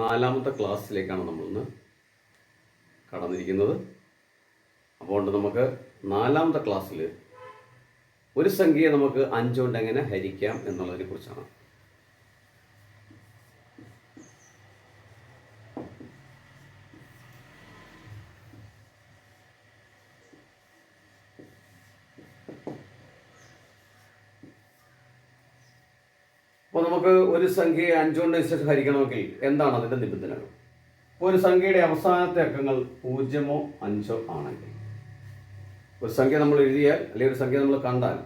നാലാമത്തെ ക്ലാസ്സിലേക്കാണ് നമ്മളിന്ന് കടന്നിരിക്കുന്നത്. അപ്പോൾ നമുക്ക് നാലാമത്തെ ക്ലാസ്സിൽ ഒരു സംഖ്യയെ നമുക്ക് അഞ്ചുകൊണ്ട് എങ്ങനെ ഹരിക്കാം എന്നുള്ളതിനെ കുറിച്ചാണ് അപ്പോൾ നമുക്ക് ഒരു സംഖ്യയെ അഞ്ചുകൊണ്ട് ഹരിക്കണമെങ്കിൽ എന്താണ് അതിന്റെ നിബന്ധനകൾ ഇപ്പോൾ ഒരു സംഖ്യയുടെ അവസാനത്തെ അക്കങ്ങൾ പൂജ്യമോ അഞ്ചോ ആണെങ്കിൽ. ഒരു സംഖ്യ നമ്മൾ എഴുതിയാൽ അല്ലെങ്കിൽ ഒരു സംഖ്യ നമ്മൾ കണ്ടാൽ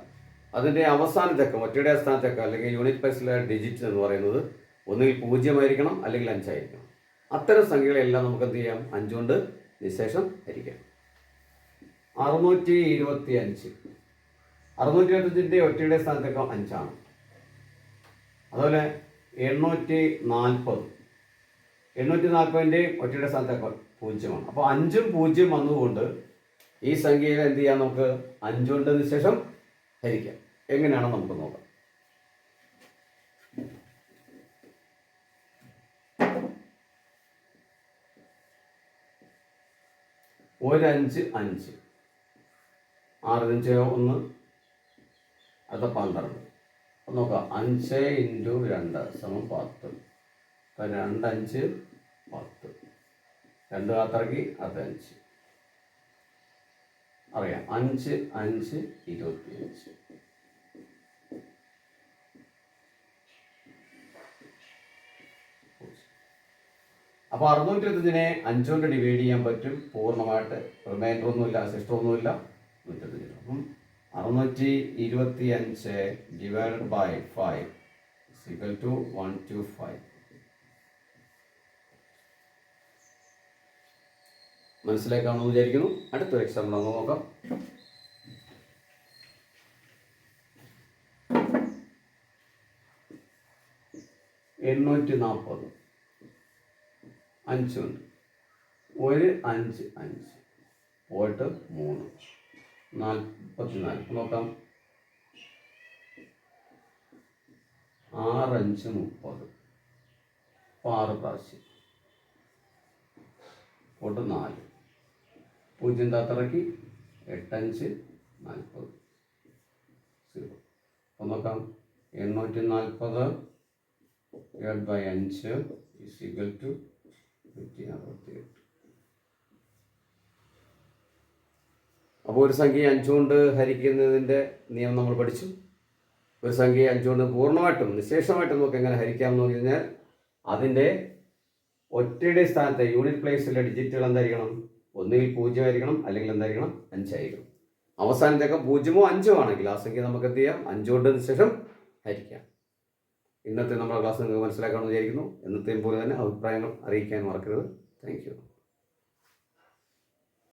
അതിന്റെ അവസാനത്തെ അക്കം ഒറ്റയുടെ അവസാനത്തെ അക്കം അല്ലെങ്കിൽ യൂണിറ്റ് പ്ലേസിലെ ഡിജിറ്റ് എന്ന് പറയുന്നത് ഒന്നുകിൽ പൂജ്യമായിരിക്കണം അല്ലെങ്കിൽ അഞ്ചായിരിക്കണം. അത്തരം സംഖ്യകളെല്ലാം നമുക്ക് എന്ത് ചെയ്യാം? അഞ്ചുകൊണ്ട് നിശേഷം ഹരിക്കാം. അറുന്നൂറ്റി ഇരുപത്തി അഞ്ച് അറുന്നൂറ്റി ഇരുപത്തഞ്ചിന്റെ ഒറ്റയുടെ സ്ഥാനത്തേക്കാൾ അഞ്ചാണ്. അതുപോലെ എണ്ണൂറ്റി നാൽപ്പത് എണ്ണൂറ്റി നാൽപ്പതിന്റെയും ഒറ്റയുടെ സ്ഥാനത്തേക്ക് പൂജ്യമാണ്. അപ്പോൾ അഞ്ചും പൂജ്യം വന്നുകൊണ്ട് ഈ സംഖ്യയിൽ എന്ത് ചെയ്യാം നമുക്ക്? അഞ്ചുകൊണ്ടതിന് ശേഷം ഹരിക്കാം. എങ്ങനെയാണ് നമുക്ക് നോക്കാം. ഒരഞ്ച് അഞ്ച്. ആറഞ്ച് ഒന്ന്. അടുത്ത പന്ത്രണ്ട്. നോക്കാം അഞ്ച് ഇന്റു രണ്ട് സമം പത്ത്. അപ്പം രണ്ടഞ്ച് പത്ത്. രണ്ട് കാത്തിറക്കി അതഞ്ച് അറിയാം അഞ്ച് അഞ്ച് ഇരുപത്തി അഞ്ച് അപ്പോൾ അറുന്നൂറ്റി ഇരുപത്തഞ്ചിനെ അഞ്ചുകൊണ്ട് ഡിവൈഡ് ചെയ്യാൻ പറ്റും. പൂർണമായിട്ട് റിമൈൻഡർ ഒന്നുമില്ല ശിഷ്ടമൊന്നുമില്ല നൂറ്റി അപ്പം അറുന്നൂറ്റി ഇരുപത്തി അഞ്ച് ഡിവൈഡഡ് ബൈ ഫൈവ് സിക്കൽ ടു വൺ ടു ഫൈവ് മനസ്സിലാക്കാമെന്ന് വിചാരിക്കുന്നു. അടുത്തൊരു എക്സാമ്പിൾ നമുക്ക് നോക്കാം. എണ്ണൂറ്റി നാൽപ്പത് അഞ്ചുണ്ട്. ഒരു അഞ്ച് അഞ്ച്. പോയിട്ട് മൂന്ന്. നാൽപ്പത്തി നാല് നോക്കാം. ആറഞ്ച് മുപ്പത്. ആറ് പ്രാവശ്യം. പോട്ട് നാല്. പൂജ്യം താത്തിറക്കി എട്ടഞ്ച് നാൽപ്പത്. സീറോ. അപ്പോൾ നോക്കാം. എണ്ണൂറ്റി നാൽപ്പത് ഡിവൈഡ് ബൈ അഞ്ച് ഈസ് ഈക്വൽ ടു നൂറ്റി അറുപത്തി എട്ട് അപ്പോൾ ഒരു സംഖ്യയെ അഞ്ചുകൊണ്ട് ഹരിക്കുന്നതിന്റെ നിയമം നമ്മൾ പഠിച്ചു. ഒരു സംഖ്യയെ അഞ്ചുകൊണ്ട് പൂർണമായിട്ടും നിശേഷമായിട്ടും നമുക്ക് എങ്ങനെ ഹരിക്കാമെന്ന് പറഞ്ഞു കഴിഞ്ഞാൽ അതിന്റെ ഒറ്റയുടെ സ്ഥാനത്തെ യൂണിറ്റ് പ്ലേസിലെ ഡിജിറ്റുകൾ എന്തായിരിക്കണം? ഒന്നുകിൽ പൂജ്യമായിരിക്കണം അല്ലെങ്കിൽ എന്തായിരിക്കണം? അഞ്ചായിരിക്കണം അവസാനത്തേക്ക് പൂജ്യമോ അഞ്ചോ ആണെങ്കിൽ ആ സംഖ്യ നമുക്ക് എന്ത് ചെയ്യാം? അഞ്ചുകൊണ്ട് ശേഷം ഹരിക്കാം. ഇന്നത്തെ നമ്മുടെ ക്ലാസ് നിങ്ങൾക്ക് മനസ്സിലാക്കാമെന്ന് വിചാരിക്കുന്നു. എന്നത്തെയും പോലെ തന്നെ അഭിപ്രായങ്ങൾ അറിയിക്കാൻ മറക്കരുത്. താങ്ക്